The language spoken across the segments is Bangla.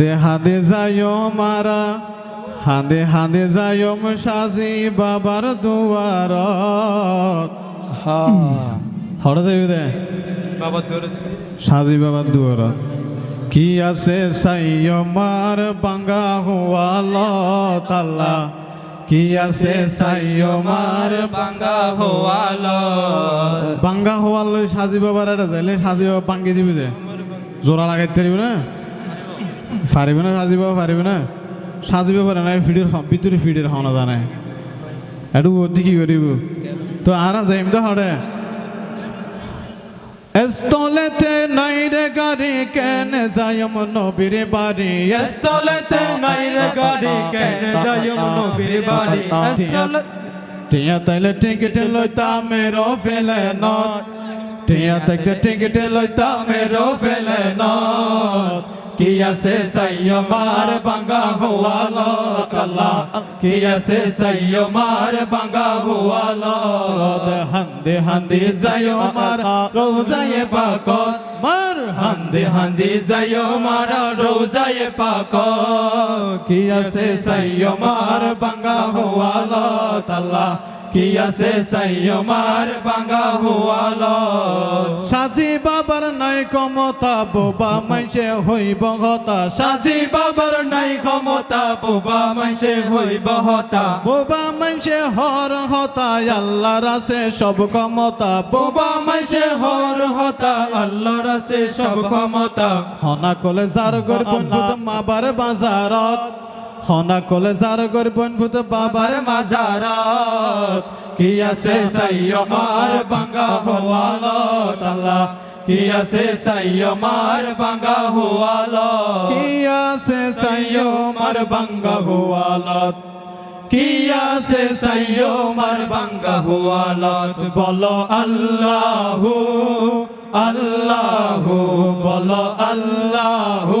দে হাদে যায় মারা হাদে হাদে যায় সাজি বাবার দুয়ার। দেবী দে। সাজি বাবার দুয়ার। কি আছে সাইয় মার বাঙ্গা হুয়াল তাল্লা কি আছে সাইয় মার বাঙ্গা হওয়াল বাঙ্গা হওয়াল সাজি বাবার এটা যাইলে সাজি বাবা বাঙ্গি দিবি দে। জোড়া লাগাইতে পারিব না? পারিব না সাজি বাবা পারিব না? সাজিব পারে না ফিডের ভিতরে ফিডের হওয়া জানে একটু বুদ্ধি কি করিব? তো আর যাইম তো হরে এস্তলেতে নাই রে গাড়ি, কেন যাইম নবীর বাড়ি? এস্তলেতে নাই রে গাড়ি, কেন যাইম নবীর বাড়ি? টিয়া তাইলে টিকিট লইতা মেরো ফেলে নট টিয়া তাইলে টিকিট লইতা মেরো ফেলে নট কি আছে সাইয় মার বাঙ্গা হুয়াল তাল্লা কি আছে সাইয় মার বাঙ্গা হুয়াল হান্দে হান্দে যাইও মার রোজায়ে পাকত মার, হান্দে হান্দি যাইও মারা রোজায়ে পাক কি আছে সাইয় মার বাঙ্গা হুয়াল তাল্লা কি আছে সাইয় মার বাঙ্গা হওয়াল সাজি বাবার নাই ক্ষমতা বোবা মাইসে হইব হতা। সাজি বাবার নাই ক্ষমতা বোবা মাইসে হইব হতা। বোবা মাইসে হর হতা আল্লাহর আছে সব ক্ষমতা। বোবা মাইসে হর হতা আল্লাহর আছে সব ক্ষমতা। হনা কলে যার গর বন্ধুত মাবার বাজারত। হনা কলে যার গর বন্ধুত বাবার মাজারত। কি আছে সাইয় মার বাঙ্গা হওয়াল আল্লাহ কি আছে সাইয় মার বাঙ্গা হওয়াল কি আছে সাইয় মার বাঙ্গা হওয়ালত কি আছে সাইয় মার বাঙ্গা হওয়ালত বলো আল্লাহু আল্লাহু বলো আল্লাহু।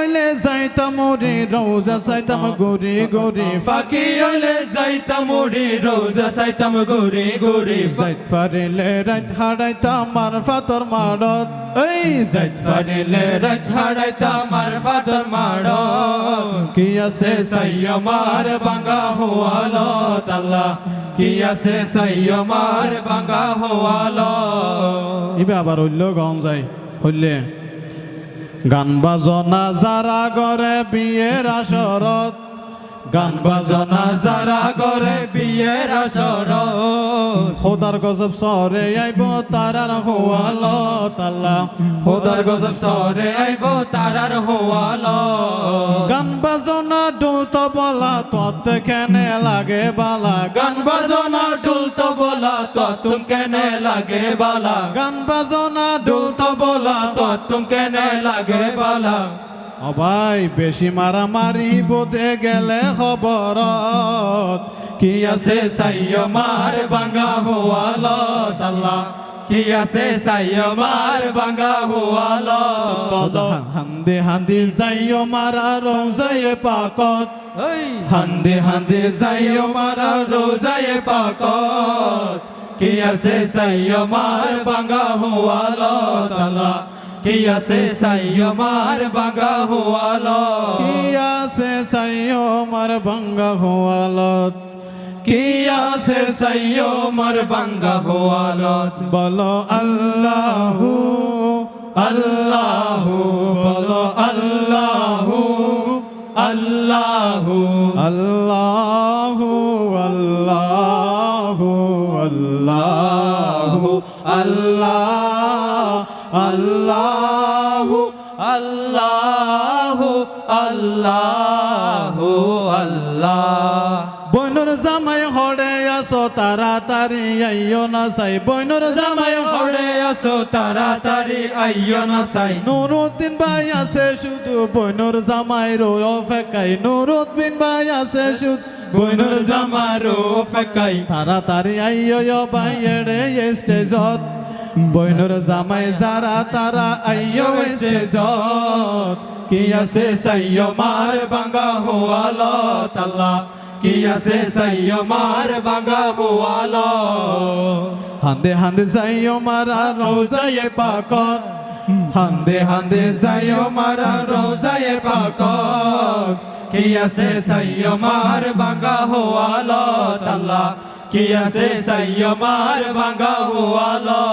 হইলে যাইতাম রে রোজা সাইতাম গরি গরি ফাঁকি হইলে যাইতাম ওরে রোজা সাইতাম গোরে গোরে যাইত পারিলে রাত হারাইতাম মার ফাতর মারত। এই যাইত পারিলে রাত হারাইতাম আমার ফাদর মাড় কি আছে সাইয় মার বাঙ্গা হওয়াল আল্লাহ? কি আছে সাইয় মার আর বাঙ্গা হওয়াল ইবে আবার হইল গম যাই হইলে গান বাজনা যারা গরে বিয়ের আসরত। গান বাজনা যারা গরে বিয়ের আসর খোদার গজব সরে আইব তারার হওয়াল আল্লাহ। খোদার গজব সরে আইব তারার হওয়াল গান বাজনা ডোল তবলা তত কেনে লাগে বালা। গান বাজনা ডুলতো বলা তো তুম কেনে লাগে বালা। গান বাজনা ডোল তবলা তো তুম কেনে লাগে বালা। ও ভাই বেশি মারামারি বোধে গেলে খবর কি আছে সাইয় মার বাঙ্গা হওয়াল আল্লাহ কি আছে সাইয় মার বাঙ্গা হওয়াল হান্দে হান্দে যাইও মারা রোজায়ে পাকত হান্দে হান্দে যাইও মারা রোজায়ে পাকত কি আছে সাইয় মার বাঙ্গা হওয়াল আল্লাহ কি আছে সাইয় মার বাঙ্গা হওয়াল কি আছে সাইয় মার বাঙ্গা হওয়ালত কি আছে সাইয় মার বাঙ্গা হওয়ালত বলো আল্লাহু আল্লাহু, বলো আল্লাহু আল্লাহু আল্লাহু আল্লাহু, আল্লাহ, আল্লাহু আল্লাহু আল্লাহু, আল্লাহ বইনর জামাই হরে আসো, তাড়াতাড়ি আইও না সাই। বইনর জামাই হরে আসো, তাড়াতাড়ি আইয় না সাই। নুরুদ্দিন ভাই আছে শুধু, বইনর জামাই রো অপেক্ষায়। নুরুদ্দিন ভাই আছে শুধু, বইনর জামাই জামারো ফেকাই তাড়াতাড়ি ভাই, এড়ে স্টেজত বইনুর জামাই যারা, তারা আইয়ো স্টেজত কি আছে সাইয়ো, মার বাঙ্গা হুয়ালত আল্লাহ। কি আছে সাইয়ো মার আর বাঙ্গা বোয়ালো হান্দে হান্দে যাইও মারা রোজায়ে পাকত হান্দে হান্দে যাইও মারা রোজায়ে পাকত কি আছে সাইয়ো মার আর বাঙ্গা হোয়ালো আল্লাহ কি আছে সাইয়মার বাঙ্গা হোয়ালো